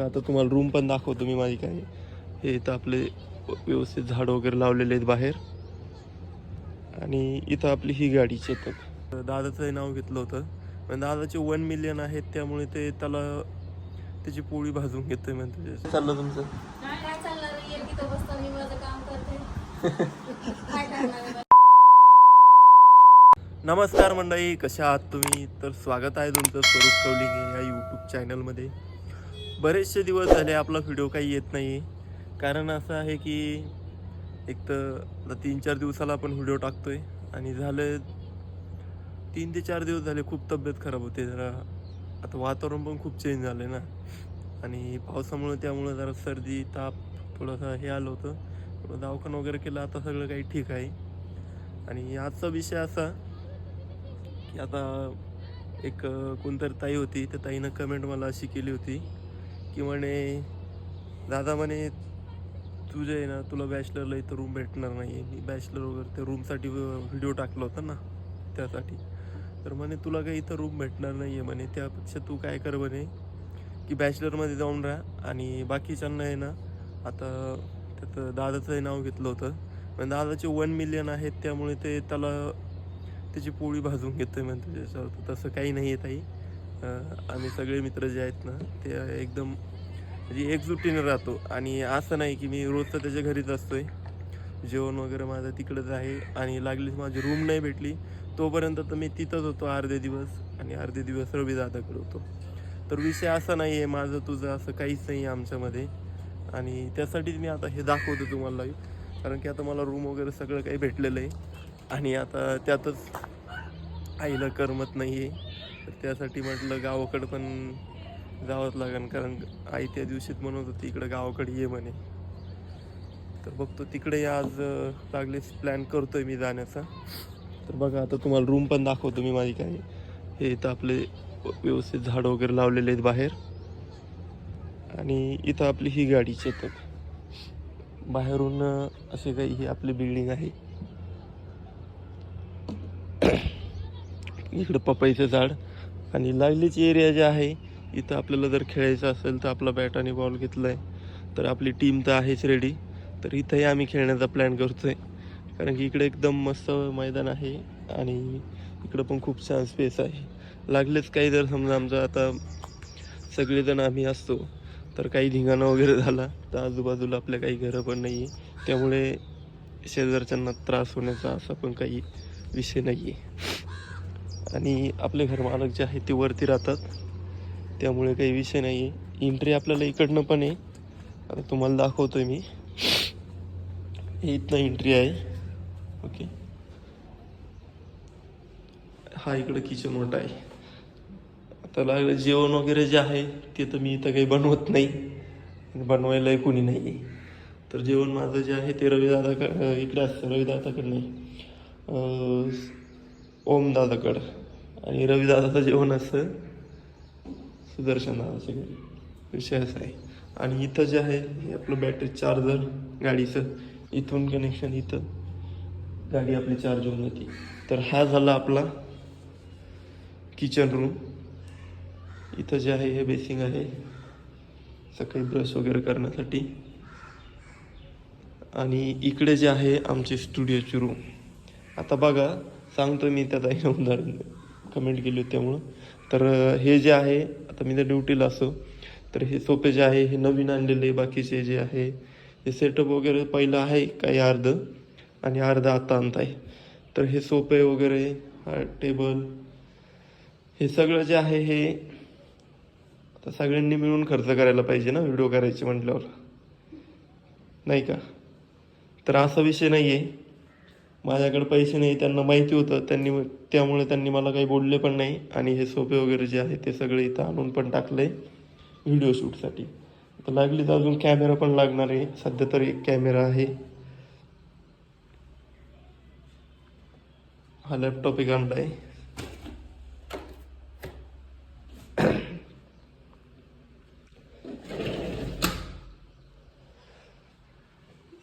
आता तुम्हाला रूम पण दाखवतो मी माझी काय. हे इथं आपले व्यवस्थित झाड वगैरे लावलेले आहेत बाहेर. आणि इथं आपली ही गाडी चेतक. दादाचं नाव घेतलं होतं. पण दादाचे वन मिलियन आहेत त्यामुळे ते त्याला त्याची पोळी भाजून घेतोय म्हणते. चाललं तुमचं? नमस्कार मंडळी कशा आहात तुम्ही? तर स्वागत आहे तुमचं स्वरूप कवलिंगे या यूट्यूब चॅनलमध्ये बरेचसे दिवस झाले आपला व्हिडिओ काही येत नाही कारण असं आहे की एक तर तीन चार दिवसाला आपण व्हिडिओ टाकतो आहे आणि झालं तीन ते चार दिवस झाले खूप तब्येत खराब होते. जरा आता वातावरण पण खूप चेंज झालं आहे ना. आणि पावसामुळे त्यामुळं जरा सर्दी ताप थोडंसं हे आलं होतं. थोडं दवाखाना वगैरे केलं आता सगळं काही ठीक आहे. आणि आजचा विषय असा की आता एक कोणतरी ताई होती त्या ताईनं कमेंट मला अशी केली होती. की म्हणे दादा म्हणे तुझे आहे ना तुला बॅचलरला इथं रूम भेटणार नाही आहे मी बॅचलर वगैरे त्या रूमसाठी व्हिडिओ टाकला होता ना त्यासाठी. तर म्हणे तुला काही इथं रूम भेटणार नाही आहे म्हणे. त्यापेक्षा तू काय कर म्हणे की बॅचलरमध्ये जाऊन राहा. आणि बाकीच्यांना आहे ना आता त्यात दादाचं नाव घेतलं होतं. पण दादाचे वन मिलियन आहेत त्यामुळे ते त्याला त्याची पोळी भाजून घेतोय म्हणते त्याच्यावर. तसं काही नाही आहे ताई. आम्ही सगळे मित्र जे आहेत ना ते एकदम म्हणजे एकजुटीने राहतो. आणि असं नाही की मी रोजचं त्याच्या घरीच असतोय. जेवण वगैरे माझं तिकडंच आहे. आणि लागलीच माझी रूम नाही भेटली. तोपर्यंत तर मी तिथंच होतो अर्धे दिवस. आणि अर्धे दिवस रवी दादाकडे होतो. तर विषय असा नाही आहे माझं तुझं असं काहीच नाही आहे आमच्यामध्ये. आणि त्यासाठीच मी आता हे दाखवतो तुम्हाला live. कारण की आता मला रूम वगैरे सगळं काही भेटलेलं आहे. आणि आता त्यातच आईला करमत नाही आहे तर त्यासाठी म्हटलं गावाकडं पण जावंच लागेल कारण आई त्या दिवशीच म्हणत होती इकडं गावाकडे ये म्हणे. तर बघतो तिकडे आज अं, लागलेच प्लॅन करतोय मी जाण्याचा. तर बघा आता तुम्हाला रूम पण दाखवतो मी माझी काय हे इथं आपले व्यवस्थित झाड वगैरे लावलेले आहेत बाहेर. आणि इथं आपली ही गाडी चेतक. बाहेरून असे काही ही आपली बिल्डिंग आहे. इकडं पपईचं झाड. आणि लागलीच एरिया जे आहे इथं आपल्याला जर खेळायचं असेल तर आपला बॅट आणि बॉल घेतला आहे तर आपली टीम तर आहेच रेडी तर इथंही आम्ही खेळण्याचा प्लॅन करतो आहे कारण की इकडे एकदम मस्त मैदान आहे आणि इकडं पण खूप छान स्पेस आहे. लागलेच काही जर समजा आमचं आता सगळेजण आम्ही असतो तर काही धिंगाणा वगैरे झाला तर आजूबाजूला आपल्या काही घरं पण नाही आहे त्यामुळे शेजारच्यांना त्रास होण्याचा असा पण काही विषय नाही आहे आणि आपले घरमालक जे आहे ते वरती राहतात. त्यामुळे काही विषय नाही आहे एंट्री आपल्याला इकडनं पण आहे. आता तुम्हाला दाखवतोय मी. इथनं एंट्री आहे. ओके हा इकडं किचन मोठा आहे. आता लागलं जेवण वगैरे जे आहे ते तर मी इथं काही बनवत नाही. बनवायलाही कोणी नाही आहे तर जेवण माझं जे आहे ते रविदादा इकडे असतं रविदादाकडे नाही ओम दादाकडं. आणि रविदासाचं जेवण असतं सुदर्शन दादाच्या घरी. विषय असा आहे. आणि इथं जे आहे हे आपलं बॅटरी चार्जर गाडीचं. इथून कनेक्शन इथं. गाडी आपली चार्ज होऊन जाते. तर हा झाला आपला किचन रूम इथं जे आहे हे बेसिंग आहे. सकाळी ब्रश वगैरे करण्यासाठी. आणि इकडे जे आहे आमची स्टुडिओची रूम आता बघा सांगतो मी त्यात आहे उदाहरण. कमेंट केली होती त्यामुळं. तर हे जे आहे आता मी तर ड्युटीला असो तर हे सोपे जे आहे हे नवीन आणलेले बाकीचे जे आहे हे सेटअप वगैरे पहिलं आहे काही अर्ध? आणि अर्धा आता आणत आहे. तर हे सोपे वगैरे हा टेबल हे सगळं जे आहे हे आता सगळ्यांनी मिळून खर्च करायला पाहिजे ना व्हिडिओ करायचे म्हटल्यावर. नाही का? तर असा विषय नाही आहे माझ्याकडे पैसे नाही त्यांना माहिती होतं. त्यांनी त्यामुळे त्यांनी मला काही बोलले पण नाही. आणि हे सोपे वगैरे जे आहे ते सगळे इथं आणून पण टाकलं आहे व्हिडिओ शूटसाठी. तर लागली तर अजून कॅमेरा पण लागणार आहे. सध्या तरी एक कॅमेरा आहे. हा लॅपटॉप एक आणला आहे.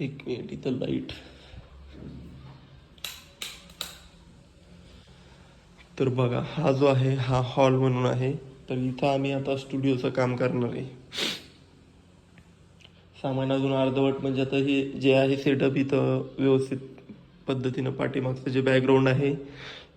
एक मिनिट इथं लाइट तर बघा हा जो आहे हा हॉल म्हणून आहे. तर इथं आम्ही आता स्टुडिओचं काम करणार आहे. सामान अजून अर्धवट म्हणजे आता हे जे आहे सेटअप इथं व्यवस्थित पद्धतीनं पाठीमागचं जे बॅकग्राऊंड आहे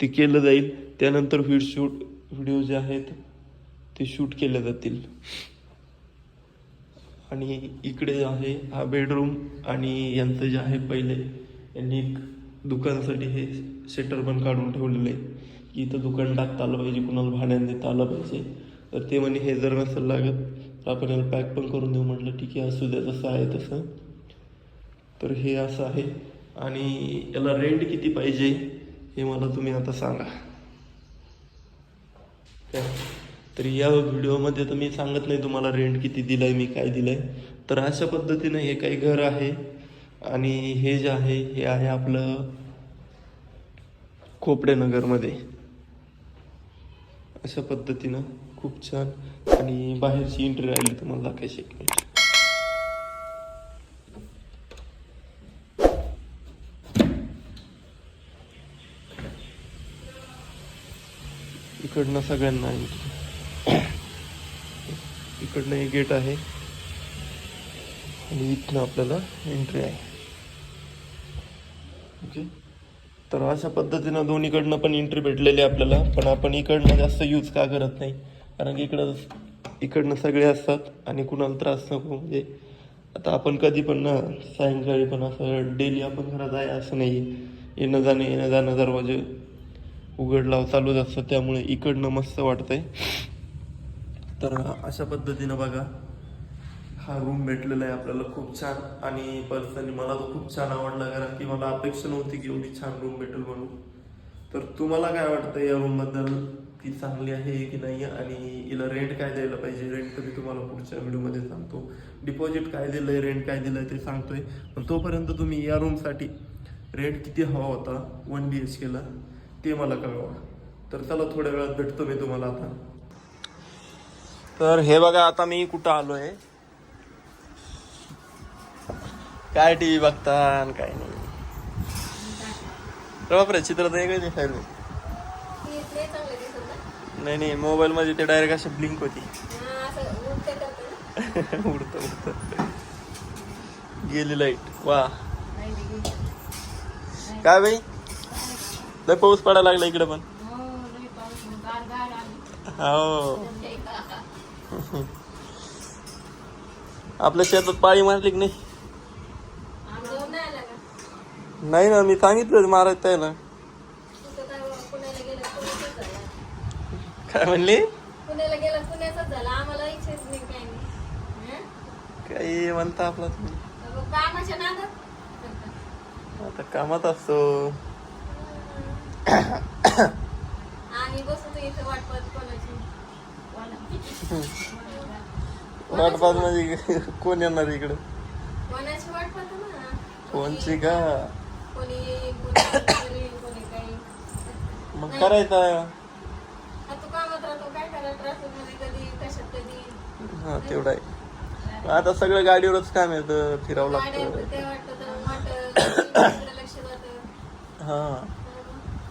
ते केलं जाईल. त्यानंतर व्हिड शूट व्हिडिओ जे आहेत ते शूट केले जातील. आणि इकडे आहे हा बेडरूम आणि यांचं जे आहे पहिले यांनी एक दुकानासाठी हे शटर पण काढून ठेवलेलं आहे. की इथं दुकान टाकता आलं पाहिजे कुणाला भाड्याने देता आलं पाहिजे. तर ते म्हणे हे जर नसेल लागत तर आपण याला पॅक पण करून देऊ. म्हटलं ठीक आहे असू द्या जसं आहे तसं. तर हे असं आहे. आणि याला रेंट किती पाहिजे हे मला तुम्ही आता सांगा. तर या व्हिडिओमध्ये तर मी सांगत नाही तुम्हाला रेंट किती दिलंय मी काय दिलंय. तर अशा पद्धतीनं हे काही घर आहे. आणि हे जे आहे हे आहे आपलं खोपडे नगरमध्ये अशा पद्धतीनं खूप छान आणि बाहेरची एंट्री राहिली तुम्हाला दाखवायची एक मिनिट. इकडनं सगळ्यांना इकडनं एक गेट आहे. आणि इथनं आपल्याला एंट्री आहे. ओके तर अशा पद्धतीनं दोन्हीकडनं पण एंट्री भेटलेली आहे आपल्याला. पण आपण इकडनं जास्त यूज का करत नाही. कारण की इकडं इकडनं सगळे असतात आणि कुणाला त्रास नको. म्हणजे आता आपण कधी पण ना सायंकाळी पण असं डेली आपण घरात आहे असं नाही येणं जाणं येणं जाणं दरवाजे उघडलाव चालूच असतं त्यामुळे इकडनं मस्त वाटतंय. तर अशा पद्धतीनं बघा. हा रूम भेटलेला आहे आपल्याला. खूप छान. आणि पर्सनली मला तो खूप छान आवडला. कारण की मला अपेक्षा नव्हती की एवढी छान रूम भेटेल म्हणून. तर तुम्हाला काय वाटतं या रूमबद्दल ती चांगली आहे की नाही आणि हिला रेंट काय द्यायला पाहिजे? रेंट तर मी तुम्हाला पुढच्या व्हिडिओमध्ये सांगतो. डिपॉझिट काय दिलं आहे रेंट काय दिलं आहे ते सांगतोय. पण तोपर्यंत तुम्ही या रूमसाठी रेंट किती हवा होता? वन बी एच केला ते मला कळवा. तर चला थोड्या वेळात भेटतो मी तुम्हाला आता. तर हे बघा आता मी कुठं आलो आहे काय टीव्ही बघता आणि काय नाही. बापरे चित्र तर वेगळं दिसायला नाही नाही मोबाईल मध्ये ते डायरेक्ट अशी ब्लिंक होती. उडत उडत. गेली लाइट वा. काय बाई? लय पाऊस पडायला लागला इकडे पण. हो, आपल्या शेतात पाळी मारली की नाही आमच्यावर नाही आला का? नाही ना मी सांगितलं मारायचं त्याला. तिथं काय बाबा, पुण्याला गेलं पुण्याचाच झाला. काय म्हणली? पुण्याला गेलं पुण्याचाच झाला. आम्हाला इच्छाच नाही काही. नाही हं? काही म्हणता आपला तुम्ही. कामाच्या नादात. आता कामात असतो. आम्ही बसतो इथं वाट पाहत कोणाची? वाट पाहत म्हणजे कोण येणार इकडे? कोणाची वाट पाहतो ना? कोणची का? कोणी येईल, कोणी करेल, कोणी काही. मग करायचं. आता तू कामात राहतो काय करा ट्रॅफिकमध्ये कधी कशात कधी? हा तेवढं आहे. आता सगळं गाडीवरच काम येतं फिरावं गाड्या लागतं ते वाटतं तर वाटत लक्ष जातं हा.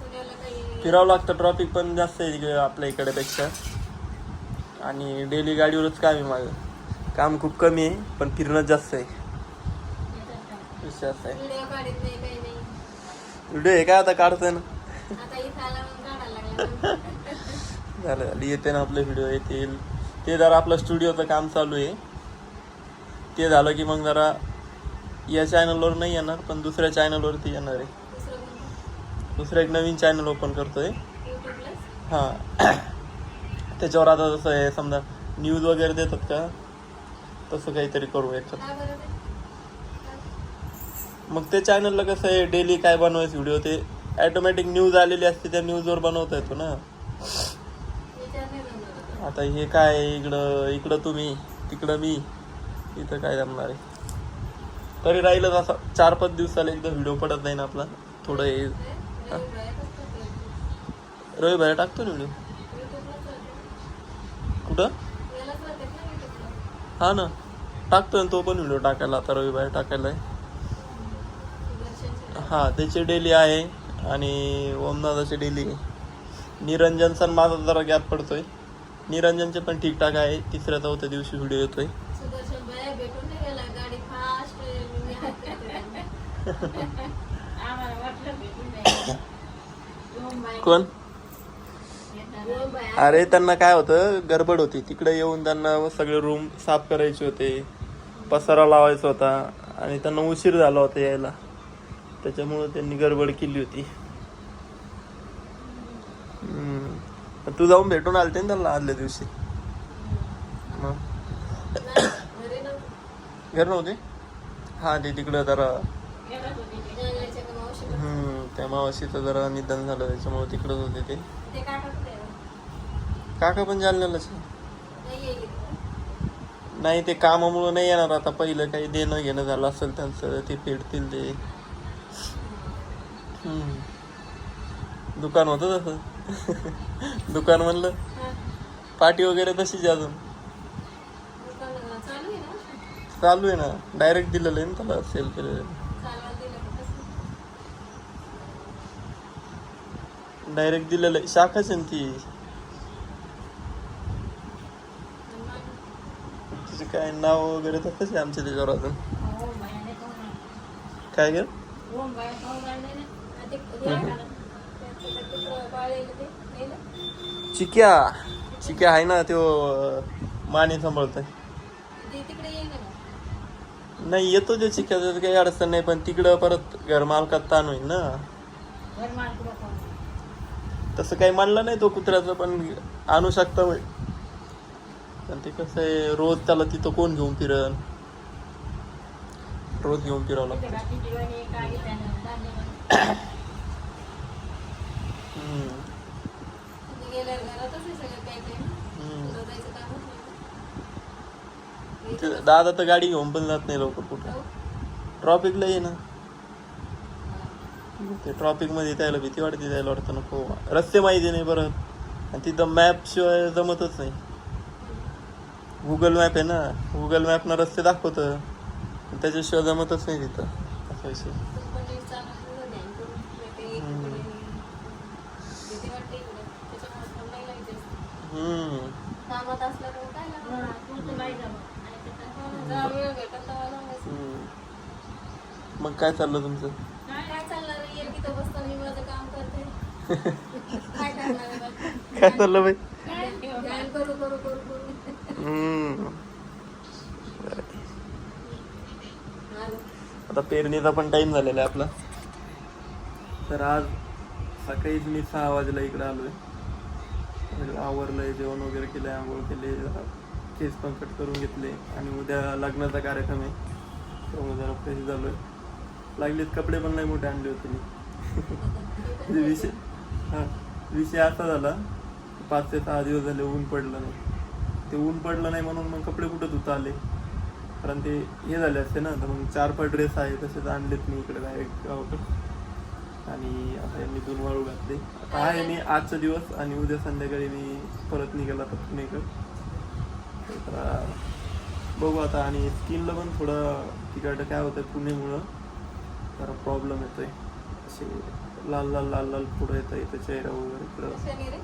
पुण्याला काही फिरावं लागतं ट्रॉफिक पण जास्त आहे इकडे आपल्या इकडे पेक्षा आणि डेली गाडीवरच काम आहे माझं. काम खूप कमी आहे पण फिरणं जास्त आहे. विषय असा आहे. व्हिडिओ काढत नाही काही नाही व्हिडिओ हे काय आता काढतोय ना? झालं झालं. येते ना आपले व्हिडिओ येतील ते जरा आपलं स्टुडिओचं काम चालू आहे. ते झालं की मग जरा या चॅनलवर नाही येणार पण दुसऱ्या चॅनलवरती येणार आहे. दुसरं एक नवीन चॅनल ओपन करतोय. हां. त्याच्यावर आता जसं आहे समजा न्यूज वगैरे देतात का? तसं काहीतरी करू याच्यात? मग ते चॅनलला कसं आहे डेली काय बनवायचं व्हिडिओ ते ॲटोमॅटिक न्यूज आलेली असते त्या न्यूजवर बनवता येतो ना. आता. हे काय इकडं? इकडं तुम्ही तिकडं मी. इथं काय जमणार आहे? तरी राहिलंच असं. चार पाच दिवसाला एकदा व्हिडिओ पडत नाही ना आपला. थोडं हे ते रविवारी टाकतो ना व्हिडिओ कुठं? ना हा ना. टाकतोय ना तो पण व्हिडिओ टाकायला. आता रविवारी टाकायला आहे हा त्याची डेली आहे आणि ओमदादाची डेली निरंजनचा आणि माझा जरा गॅप पडतोय. निरंजनचे पण ठीकठाक आहे. तिसऱ्या चौथ्या दिवशी व्हिडिओ येतोय. कोण? अरे त्यांना काय होतं? गडबड होती. तिकडे येऊन त्यांना सगळे रूम साफ करायचे होते. पसारा लावायचा होता. आणि त्यांना उशीर झाला होता यायला. त्याच्यामुळे त्यांनी गडबड केली होती. तू जाऊन भेटून आलते ना त्यांना आदल्या दिवशी. मग? घरी नव्हती. हा ते तिकडं जरा त्या मावशीचं जरा निधन झालं त्याच्यामुळे तिकडच होते ते. काका पण जालन्यालाच. नाही ते कामामुळे नाही येणार आता. पहिलं काही देणं घेणं झालं असेल त्यांचं ते फेडतील ते. दुकान होतं तसं. दुकान म्हणलं. पाठी वगैरे तशीच अजून. चालू आहे ना? डायरेक्ट दिलेलं आहे ना त्याला सेल केलेलं? डायरेक्ट दिलेलं आहे. शाखाच आहे ना ती. तिचं काय नाव वगैरे तसंच आहे आमच्या त्याच्यावर अजून. हो. काय गे? चिक्या. चिक्या आहे ना तो माने सांभाळतोय. नाही येतो ते चिक्या काही अडचण नाही पण तिकडं परत घर मालकात ताण होईल ना. तसं काही म्हणलं नाही तो कुत्र्याचं पण आणू शकता होय. पण ते कसं आहे रोज त्याला तिथं कोण घेऊन फिरन? रोज घेऊन फिरावं लागतं बाकीची वाणी काय त्यानं धान्य हम्म. तिथे गेल्यावर घरातच आहे सगळं काय काय हम्म. तुला जायचं कामच नाही. ते दादा तर गाडी घेऊन पण जात नाही लवकर कुठं. ट्रॉफिकला ये ना. ते ट्रॉफिकमध्ये त्याला भीती वाटते त्याला वाटतं नको. रस्ते माहिती नाही परत. आणि तिथं मॅप शिवाय जमतच नाही. गुगल मॅप आहे ना. गुगल मॅपनं रस्ते दाखवतं. त्याच्याशिवाय जमतच नाही तिथं. असा विषय. हम्म. इकडे, भीती वाटते इकडे. त्याच्यामुळे पण नाही लावायचं. हम्म कामात असल्यावर मग काय लावणार? हो ना, जेव्हा वेळ भेटेल तेव्हा लावायचं. हम्म. मग काय चाललं तुमचं? काय आहे? मी माझं काम करते. आहे चाललं बाई? ध्यान करू करू करू करू. हम्म. आलं. आता पेरणीचा पण टाइम झालेला आहे आपला. तर आज सकाळीच मी सहा वाजेला इकडे आलोय. सगळं आवरलंय जेवण वगैरे केलंय आंघोळ केले केस पण कट करून घेतले. आणि उद्या लग्नाचा कार्यक्रम आहे. त्यामुळे जरा फ्रेश झालोय. लागलेत कपडे पण नाही मोठे आणले होते मी. म्हणजे विषय हा विषय असा झाला पाच ते सहा दिवस झाले ऊन पडलं नाही. ते ऊन पडलं नाही म्हणून मग कपडे कुठं धुता आले कारण ते हे झाले असते ना तर मग चार पाच ड्रेस आहे तसेच आणलेत मी इकडे डायरेक्ट गावाकडे. आणि आता मी दोन वाळू घातले. आता आहे मी आजचा दिवस आणि उद्या संध्याकाळी मी परत निघाला तर पुणेकर. तर बघू आता. आणि स्किनला पण थोडं तिकडं काय होतं पुणेमुळं. जरा प्रॉब्लेम येतोय. असे लाल लाल लाल लाल पुढं येतं येतं चेहरा वगैरे इकडं?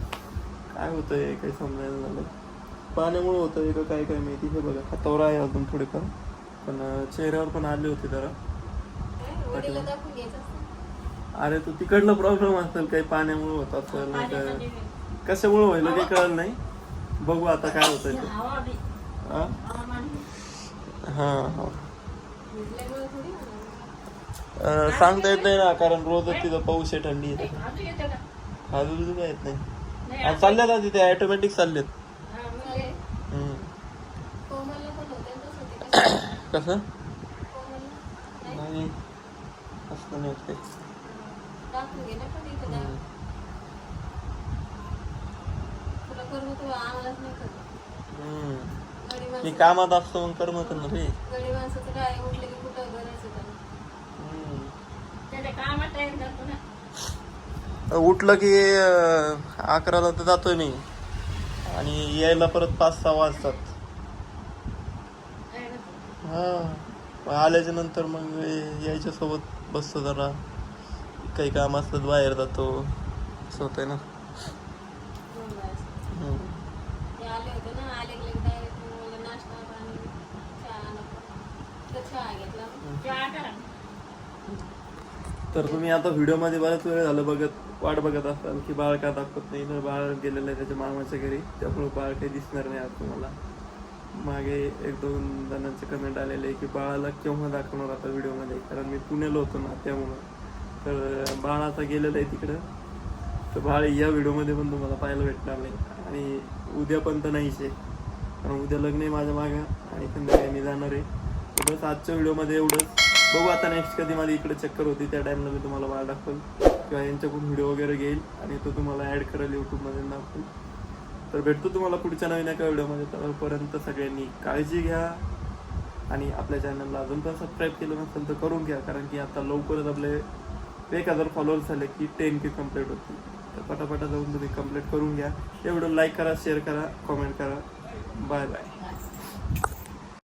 काय होतंय काही समजायला झालं. पाण्यामुळे होतंय का काय काय माहिती हे बघा. हातावर आहे अजून थोडेफार पण. अं, चेहऱ्यावर पण आले होते जरा. अरे तो तिकडला प्रॉब्लेम असेल काही पाण्यामुळे होत असेल नाही कशामुळे व्हायला काही कळलं नाही? बघू आता काय होतंय ते. हवा बी. हा हा हा. भिजल्यामुळे थोडी होणार. अं, सांगता येत नाही ना कारण रोजच तिथं पाऊस आहे थंडी आहे अजून येतं का? काय येत नाही आज चालल्यात आधी ते ऑटोमॅटिक चाललेत हा, हम्म. कोमलला पण होते तसं कसं कोमलला? नाही? नाही असं नाही होत काही. दाखवून घे ना पण इथं हम्म. तुला करू तू आम्हालाच नाही करत. हम्म. मी माणसं- कामात असतो मग करमत ना रे गरीब माणसाचं काय उठलं की कुठं भरायचं त्याला. हम्म. त्याच्या कामात टाइम जातो ना. उठलं की अकराला तर जातोय मी. आणि यायला परत पाच सहा वाजतात? हा. आल्याच्यानंतर मग यायच्या सोबत बसतो जरा. काही काम असतात बाहेर जातो. असं होतंय ना. तर तुम्ही आता व्हिडिओमध्ये बराच वेळ झालं बघत वाट बघत असाल की बाळ का दाखवत नाही तर बाळ गेलेलं आहे त्याच्या मामाच्या घरी त्यामुळे बाळ काही दिसणार नाही आज तुम्हाला. मागे एक दोन जणांचे कमेंट आलेले की बाळाला केव्हा दाखवणार आता व्हिडिओमध्ये? कारण मी पुण्याला होतो ना त्यामुळं. तर बाळ आता गेलेलं आहे तिकडं. तर बाळ या व्हिडिओमध्ये पण तुम्हाला पाहायला भेटणार नाही. आणि उद्या पण तर नाहीच आहे. कारण उद्या लग्न आहे माझ्या मागं आणि संध्याकाळी मी जाणार आहे. बस आजच्या व्हिडिओमध्ये एवढंच. बघू आता नेक्स्ट कधी माझी इकडे चक्कर होती त्या टाईमला मी तुम्हाला बाळ दाखवेल किंवा यांच्याकडून व्हिडिओ वगैरे घेईल आणि तो तुम्हाला ॲड करेल यूट्यूबमध्ये दाखवेल तर भेटतो तुम्हाला पुढच्या नवीन एका व्हिडिओमध्ये तोपर्यंत सगळ्यांनी काळजी घ्या आणि आपल्या चॅनलला अजून पण सबस्क्राईब केलं नसेल तर करून घ्या कारण की आता लवकरच आपले एक हजार फॉलोअर्स झाले की टेन के कंप्लीट होतील. तर पटापटा जाऊन तुम्ही कंप्लीट करून घ्या. हे व्हिडिओ लाईक करा शेअर करा कॉमेंट करा. Bye bye